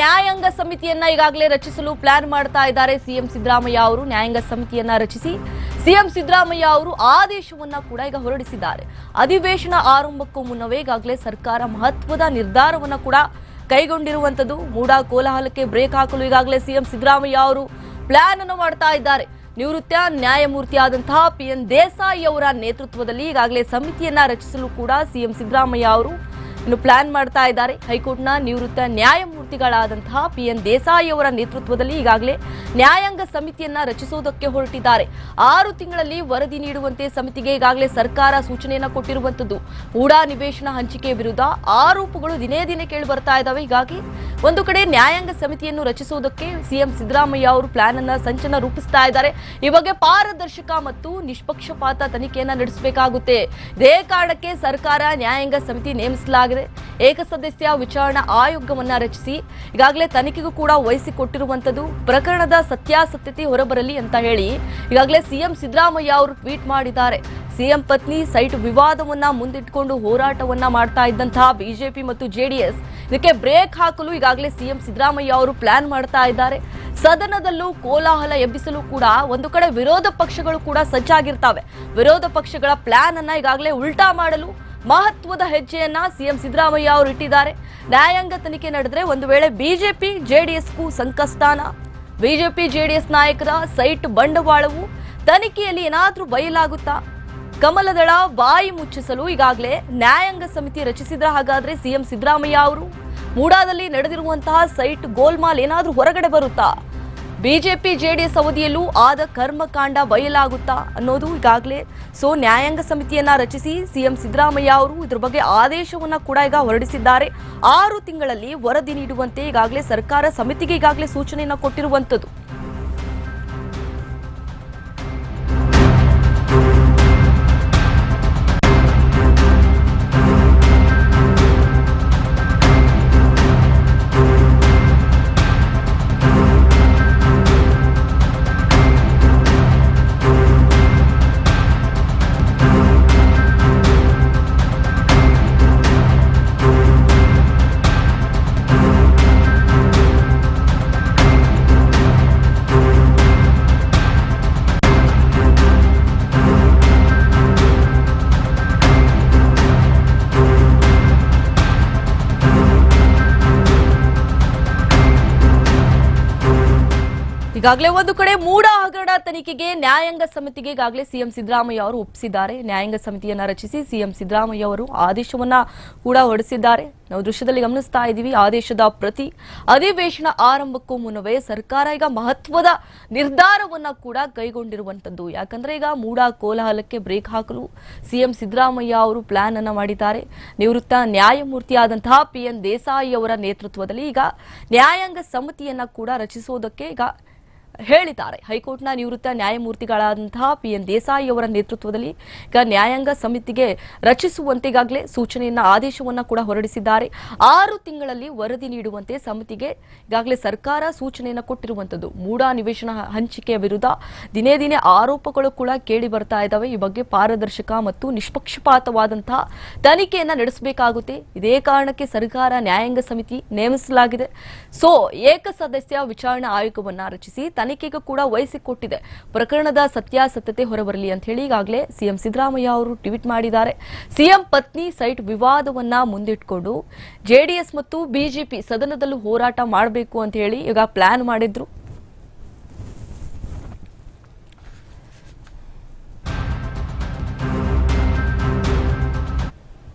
ನ್ಯಾಯಾಂಗ ಸಮಿತಿಯನ್ನ ಈಗಾಗಲೇ ರಚಿಸಲು ಪ್ಲಾನ್ ಮಾಡ್ತಾ ಇದ್ದಾರೆ ಸಿಎಂ ಸಿದ್ದರಾಮಯ್ಯ ಅವರು. ನ್ಯಾಯಾಂಗ ಸಮಿತಿಯನ್ನ ರಚಿಸಿ ಸಿಎಂ ಸಿದ್ದರಾಮಯ್ಯ ಅವರು ಆದೇಶವನ್ನ ಕೂಡ ಈಗ ಹೊರಡಿಸಿದ್ದಾರೆ. ಅಧಿವೇಶನ ಆರಂಭಕ್ಕೂ ಮುನ್ನವೇ ಈಗಾಗಲೇ ಸರ್ಕಾರ ಮಹತ್ವದ ನಿರ್ಧಾರವನ್ನ ಕೂಡ ಕೈಗೊಂಡಿರುವಂತದ್ದು ಮೂಡ ಕೋಲಾಹಲಕ್ಕೆ ಬ್ರೇಕ್ ಹಾಕಲು ಈಗಾಗಲೇ ಸಿಎಂ ಸಿದ್ದರಾಮಯ್ಯ ಅವರು ಪ್ಲಾನ್ ಅನ್ನು ಮಾಡ್ತಾ ಇದ್ದಾರೆ. ನಿವೃತ್ತ ನ್ಯಾಯಮೂರ್ತಿಯಾದಂತಹ ಪಿ ಎನ್ ದೇಸಾಯಿ ಅವರ ನೇತೃತ್ವದಲ್ಲಿ ಈಗಾಗಲೇ ಸಮಿತಿಯನ್ನ ರಚಿಸಲು ಕೂಡ ಸಿಎಂ ಸಿದ್ದರಾಮಯ್ಯ ಅವರು ಇನ್ನು ಪ್ಲಾನ್ ಮಾಡ್ತಾ ಇದ್ದಾರೆ. ಹೈಕೋರ್ಟ್ನ ನಿವೃತ್ತ ನ್ಯಾಯಮೂರ್ತಿಗಳಾದಂತಹ ಪಿ ಎನ್ ದೇಸಾಯಿ ಅವರ ನೇತೃತ್ವದಲ್ಲಿ ಈಗಾಗಲೇ ನ್ಯಾಯಾಂಗ ಸಮಿತಿಯನ್ನ ರಚಿಸುವುದಕ್ಕೆ ಹೊರಟಿದ್ದಾರೆ. ಆರು ತಿಂಗಳಲ್ಲಿ ವರದಿ ನೀಡುವಂತೆ ಸಮಿತಿಗೆ ಈಗಾಗಲೇ ಸರ್ಕಾರ ಸೂಚನೆಯನ್ನ ಕೊಟ್ಟಿರುವಂತದ್ದು. ಹೂಡಾ ನಿವೇಶನ ಹಂಚಿಕೆ ವಿರುದ್ಧ ಆರೋಪಗಳು ದಿನೇ ದಿನೇ ಕೇಳಿ ಬರ್ತಾ ಇದ್ದಾವೆ ಹೀಗಾಗಿ ಒಂದು ಕಡೆ ನ್ಯಾಯಾಂಗ ಸಮಿತಿಯನ್ನು ರಚಿಸುವುದಕ್ಕೆ ಸಿಎಂ ಸಿದ್ದರಾಮಯ್ಯ ಅವರು ಪ್ಲಾನ್ ಅನ್ನ ಸಂಚನ ರೂಪಿಸ್ತಾ ಇದ್ದಾರೆ. ಈ ಬಗ್ಗೆ ಪಾರದರ್ಶಕ ಮತ್ತು ನಿಷ್ಪಕ್ಷಪಾತ ತನಿಖೆಯನ್ನ ನಡೆಸಬೇಕಾಗುತ್ತೆ. ಇದೇ ಕಾರಣಕ್ಕೆ ಸರ್ಕಾರ ನ್ಯಾಯಾಂಗ ಸಮಿತಿ ನೇಮಿಸಲಾಗಿದೆ. ಏಕಸದಸ್ಯ ವಿಚಾರಣಾ ಆಯೋಗವನ್ನ ರಚಿಸಿ ಈಗಾಗಲೇ ತನಿಖೆಗೂ ಕೂಡ ವಹಿಸಿಕೊಟ್ಟಿರುವಂತದ್ದು ಪ್ರಕರಣದ ಸತ್ಯಾಸತ್ಯತೆ ಹೊರಬರಲಿ ಅಂತ ಹೇಳಿ ಈಗಾಗಲೇ ಸಿಎಂ ಸಿದ್ದರಾಮಯ್ಯ ಅವರು ಟ್ವೀಟ್ ಮಾಡಿದ್ದಾರೆ. ಸಿಎಂ ಪತ್ನಿ ಸೈಟ್ ವಿವಾದವನ್ನ ಮುಂದಿಟ್ಕೊಂಡು ಹೋರಾಟವನ್ನ ಮಾಡ್ತಾ ಇದ್ದಂತಹ ಬಿಜೆಪಿ ಮತ್ತು ಜೆಡಿಎಸ್ ಇದಕ್ಕೆ ಬ್ರೇಕ್ ಹಾಕಲು ಈಗಾಗಲೇ ಸಿಎಂ ಸಿದ್ದರಾಮಯ್ಯ ಅವರು ಪ್ಲಾನ್ ಮಾಡ್ತಾ ಇದ್ದಾರೆ. ಸದನದಲ್ಲೂ ಕೋಲಾಹಲ ಎಬ್ಬಿಸಲು ಕೂಡ ಒಂದು ಕಡೆ ವಿರೋಧ ಪಕ್ಷಗಳು ಕೂಡ ಸಜ್ಜಾಗಿರ್ತವೆ. ವಿರೋಧ ಪಕ್ಷಗಳ ಪ್ಲಾನ್ ಅನ್ನ ಈಗಾಗಲೇ ಉಲ್ಟಾ ಮಾಡಲು ಮಹತ್ವದ ಹೆಜ್ಜೆಯನ್ನ ಸಿಎಂ ಸಿದ್ದರಾಮಯ್ಯ ಅವರು ಇಟ್ಟಿದ್ದಾರೆ. ನ್ಯಾಯಾಂಗ ತನಿಖೆ ನಡೆದ್ರೆ ಒಂದು ವೇಳೆ ಬಿಜೆಪಿ, ಜೆಡಿಎಸ್ಗೂ ಸಂಕಷ್ಟಾನ? ಬಿಜೆಪಿ, ಜೆಡಿಎಸ್ ನಾಯಕರ ಸೈಟ್ ಬಂಡವಾಳವು ತನಿಖೆಯಲ್ಲಿ ಏನಾದರೂ ಬಯಲಾಗುತ್ತಾ? ಕಮಲದಳ ಬಾಯಿ ಮುಚ್ಚಿಸಲು ಈಗಾಗಲೇ ನ್ಯಾಯಾಂಗ ಸಮಿತಿ ರಚಿಸಿದ್ರ ಹಾಗಾದ್ರೆ ಸಿಎಂ ಸಿದ್ದರಾಮಯ್ಯ ಅವರು? ಮೂಡಾದಲ್ಲಿ ನಡೆದಿರುವಂತಹ ಸೈಟ್ ಗೋಲ್ಮಾಲ್ ಏನಾದರೂ ಹೊರಗಡೆ ಬರುತ್ತಾ? ಬಿಜೆಪಿ ಜೆಡಿಎಸ್ ಅವಧಿಯಲ್ಲೂ ಆದ ಕರ್ಮಕಾಂಡ ಬಯಲಾಗುತ್ತಾ ಅನ್ನೋದು ಈಗಾಗಲೇ ಸೊ ನ್ಯಾಯಾಂಗ ಸಮಿತಿಯನ್ನ ರಚಿಸಿ ಸಿಎಂ ಸಿದ್ದರಾಮಯ್ಯ ಅವರು ಇದ್ರ ಬಗ್ಗೆ ಆದೇಶವನ್ನ ಕೂಡ ಈಗ ಹೊರಡಿಸಿದ್ದಾರೆ. ಆರು ತಿಂಗಳಲ್ಲಿ ವರದಿ ನೀಡುವಂತೆ ಈಗಾಗಲೇ ಸರ್ಕಾರ ಸಮಿತಿಗೆ ಈಗಾಗಲೇ ಸೂಚನೆಯನ್ನ ಕೊಟ್ಟಿರುವಂತದ್ದು ಈಗಾಗಲೇ ಒಂದು ಕಡೆ ಮೂಡ ಹಗರಣ ತನಿಖೆಗೆ ನ್ಯಾಯಾಂಗ ಸಮಿತಿಗೆ ಈಗಾಗಲೇ ಸಿಎಂ ಸಿದ್ದರಾಮಯ್ಯ ಅವರು ಒಪ್ಪಿಸಿದ್ದಾರೆ. ನ್ಯಾಯಾಂಗ ಸಮಿತಿಯನ್ನ ರಚಿಸಿ ಸಿಎಂ ಸಿದ್ದರಾಮಯ್ಯ ಅವರು ಆದೇಶವನ್ನ ಕೂಡ ಹೊರಡಿಸಿದ್ದಾರೆ. ನಾವು ದೃಶ್ಯದಲ್ಲಿ ಗಮನಿಸ್ತಾ ಇದ್ದೀವಿ, ಆದೇಶದ ಪ್ರತಿ ಅಧಿವೇಶನ ಆರಂಭಕ್ಕೂ ಮುನ್ನವೇ ಸರ್ಕಾರ ಈಗ ಮಹತ್ವದ ನಿರ್ಧಾರವನ್ನ ಕೂಡ ಕೈಗೊಂಡಿರುವಂತದ್ದು ಯಾಕಂದ್ರೆ ಈಗ ಮೂಡ ಕೋಲಾಹಲಕ್ಕೆ ಬ್ರೇಕ್ ಹಾಕಲು ಸಿಎಂ ಸಿದ್ದರಾಮಯ್ಯ ಅವರು ಪ್ಲಾನ್ ಅನ್ನ ಮಾಡಿದ್ದಾರೆ. ನಿವೃತ್ತ ನ್ಯಾಯಮೂರ್ತಿಯಾದಂತಹ ಪಿ ಎನ್ ದೇಸಾಯಿ ಅವರ ನೇತೃತ್ವದಲ್ಲಿ ಈಗ ನ್ಯಾಯಾಂಗ ಸಮಿತಿಯನ್ನ ಕೂಡ ರಚಿಸುವುದಕ್ಕೆ ಈಗ ಹೇಳಿದ್ದಾರೆ. ಹೈಕೋರ್ಟ್ನ ನಿವೃತ್ತ ನ್ಯಾಯಮೂರ್ತಿಗಳಾದಂತಹ ಪಿ ಎನ್ ದೇಸಾಯಿ ಅವರ ನೇತೃತ್ವದಲ್ಲಿ ಈಗ ನ್ಯಾಯಾಂಗ ಸಮಿತಿಗೆ ರಚಿಸುವಂತೆ ಈಗಾಗಲೇ ಸೂಚನೆಯನ್ನ, ಆದೇಶವನ್ನ ಕೂಡ ಹೊರಡಿಸಿದ್ದಾರೆ. ಆರು ತಿಂಗಳಲ್ಲಿ ವರದಿ ನೀಡುವಂತೆ ಸಮಿತಿಗೆ ಈಗಾಗಲೇ ಸರ್ಕಾರ ಸೂಚನೆಯನ್ನ ಕೊಟ್ಟಿರುವಂತದ್ದು. ಮೂಡ ನಿವೇಶನ ಹಂಚಿಕೆಯ ವಿರುದ್ಧ ದಿನೇ ದಿನೇ ಆರೋಪಗಳು ಕೂಡ ಕೇಳಿ ಬರ್ತಾ ಇದ್ದಾವೆ ಈ ಬಗ್ಗೆ ಪಾರದರ್ಶಕ ಮತ್ತು ನಿಷ್ಪಕ್ಷಪಾತವಾದಂತಹ ತನಿಖೆಯನ್ನ ನಡೆಸಬೇಕಾಗುತ್ತೆ. ಇದೇ ಕಾರಣಕ್ಕೆ ಸರ್ಕಾರ ನ್ಯಾಯಾಂಗ ಸಮಿತಿ ನೇಮಿಸಲಾಗಿದೆ. ಸೊ, ಏಕಸದಸ್ಯ ವಿಚಾರಣಾ ಆಯೋಗವನ್ನ ರಚಿಸಿ ತನಿಖೆಗೂ ಕೂಡ ವಹಿಸಿಕೊಟ್ಟಿದೆ. ಪ್ರಕರಣದ ಸತ್ಯಾಸತ್ಯತೆ ಹೊರಬರಲಿ ಅಂತ ಹೇಳಿ ಈಗಾಗಲೇ ಸಿಎಂ ಸಿದ್ದರಾಮಯ್ಯ ಅವರು ಟ್ವೀಟ್ ಮಾಡಿದ್ದಾರೆ. ಸಿಎಂ ಪತ್ನಿ ಸೈಟ್ ವಿವಾದವನ್ನ ಮುಂದಿಟ್ಕೊಂಡು ಜೆಡಿಎಸ್ ಮತ್ತು ಬಿಜೆಪಿ ಸದನದಲ್ಲೂ ಹೋರಾಟ ಮಾಡಬೇಕು ಅಂತ ಹೇಳಿ ಈಗ ಪ್ಲಾನ್ ಮಾಡಿದ್ರು.